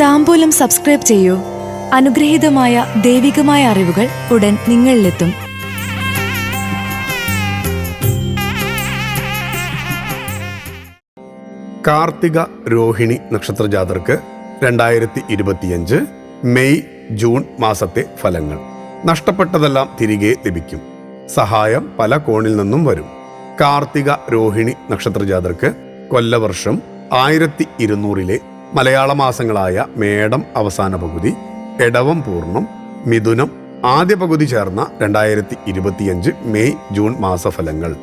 താമ്പൂലം subscribe ചെയ്യൂ. അനുഗ്രഹീതമായ ദൈവികമായ അറിവുകൾ ഉടൻ നിങ്ങളിലെത്തും. കാർത്തിക രോഹിണി നക്ഷത്ര ജാതർക്ക് രണ്ടായിരത്തി ഇരുപത്തിയഞ്ച് മെയ് ജൂൺ മാസത്തെ ഫലങ്ങൾ. നഷ്ടപ്പെട്ടതെല്ലാം തിരികെ ലഭിക്കും. സഹായം പല കോണിൽ നിന്നും വരും. കാർത്തിക രോഹിണി നക്ഷത്ര ജാതർക്ക് കൊല്ലവർഷം ആയിരത്തി ഇരുന്നൂറിലെ മലയാള മാസങ്ങളായ മേടം അവസാന പകുതി എടവം പൂർണം മിഥുനം ആദ്യ പകുതി ചേർന്ന രണ്ടായിരത്തി ഇരുപത്തിയഞ്ച് മെയ് ജൂൺ മാസഫലങ്ങൾ.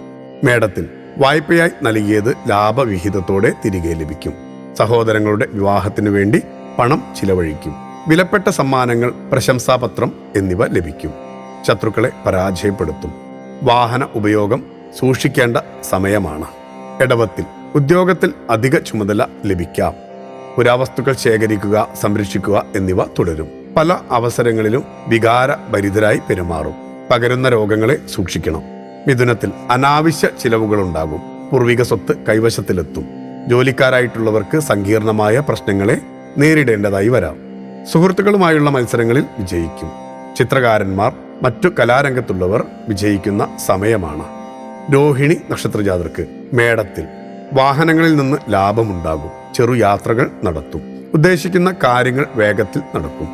മേടത്തിൽ വായ്പയായി നൽകിയത് ലാഭവിഹിതത്തോടെ തിരികെ ലഭിക്കും. സഹോദരങ്ങളുടെ വിവാഹത്തിനു വേണ്ടി പണം ചിലവഴിക്കും. വിലപ്പെട്ട സമ്മാനങ്ങൾ പ്രശംസാപത്രം എന്നിവ ലഭിക്കും. ശത്രുക്കളെ പരാജയപ്പെടുത്തും. വാഹന ഉപയോഗം സൂക്ഷിക്കേണ്ട സമയമാണ്. ഇടവത്തിൽ ഉദ്യോഗത്തിൽ അധിക ചുമതല ലഭിക്കാം. പുരാവസ്തുക്കൾ ശേഖരിക്കുക സംരക്ഷിക്കുക എന്നിവ തുടരും. പല അവസരങ്ങളിലും വികാര ഭരിതരായി പെരുമാറും. പകരുന്ന രോഗങ്ങളെ സൂക്ഷിക്കണം. മിഥുനത്തിൽ അനാവശ്യ ചിലവുകളുണ്ടാകും. പൂർവിക സ്വത്ത് കൈവശത്തിലെത്തും. ജോലിക്കാരായിട്ടുള്ളവർക്ക് സങ്കീർണമായ പ്രശ്നങ്ങളെ നേരിടേണ്ടതായി വരാം. സുഹൃത്തുക്കളുമായുള്ള മത്സരങ്ങളിൽ വിജയിക്കും. ചിത്രകാരന്മാർ മറ്റു കലാരംഗത്തുള്ളവർ വിജയിക്കുന്ന സമയമാണ്. രോഹിണി നക്ഷത്രജാതർക്ക് മേടത്തിൽ വാഹനങ്ങളിൽ നിന്ന് ലാഭമുണ്ടാകും. ചെറു യാത്രകൾ നടത്തും. ഉദ്ദേശിക്കുന്ന കാര്യങ്ങൾ വേഗത്തിൽ നടക്കും.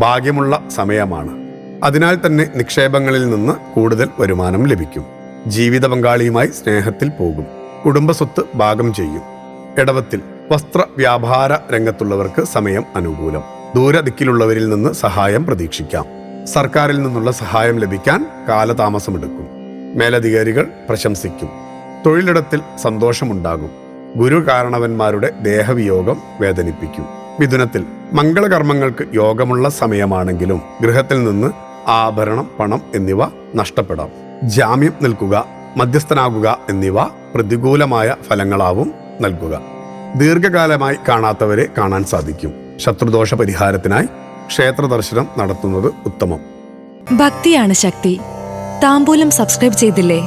ഭാഗ്യമുള്ള സമയമാണ്. അതിനാൽ തന്നെ നിക്ഷേപങ്ങളിൽ നിന്ന് കൂടുതൽ വരുമാനം ലഭിക്കും. ജീവിത പങ്കാളിയുമായി സ്നേഹത്തിൽ പോകും. കുടുംബസ്വത്ത് ഭാഗം ചെയ്യും. ഇടവത്തിൽ വസ്ത്ര വ്യാപാര രംഗത്തുള്ളവർക്ക് സമയം അനുകൂലം. ദൂരദിക്കിലുള്ളവരിൽ നിന്ന് സഹായം പ്രതീക്ഷിക്കാം. സർക്കാരിൽ നിന്നുള്ള സഹായം ലഭിക്കാൻ കാലതാമസമെടുക്കും. മേലധികാരികൾ പ്രശംസിക്കും. തൊഴിലിടത്തിൽ സന്തോഷമുണ്ടാകും. ഗുരു കാരണവന്മാരുടെ ദേഹവിയോഗം വേദനിപ്പിക്കും. മിഥുനത്തിൽ മംഗളകർമ്മങ്ങൾക്ക് യോഗമുള്ള സമയമാണെങ്കിലും ഗൃഹത്തിൽ നിന്ന് ആഭരണം പണം എന്നിവ നഷ്ടപ്പെടാം. ജാമ്യം നിൽക്കുക മധ്യസ്ഥനാകുക എന്നിവ പ്രതികൂലമായ ഫലങ്ങളാവും നൽകുക. ദീർഘകാലമായി കാണാത്തവരെ കാണാൻ സാധിക്കും. ശത്രുദോഷ പരിഹാരത്തിനായി ക്ഷേത്ര ദർശനം നടത്തുന്നത് ഉത്തമം. ഭക്തിയാണ് ശക്തി. താമ്പൂലം സബ്സ്ക്രൈബ് ചെയ്തില്ലേ?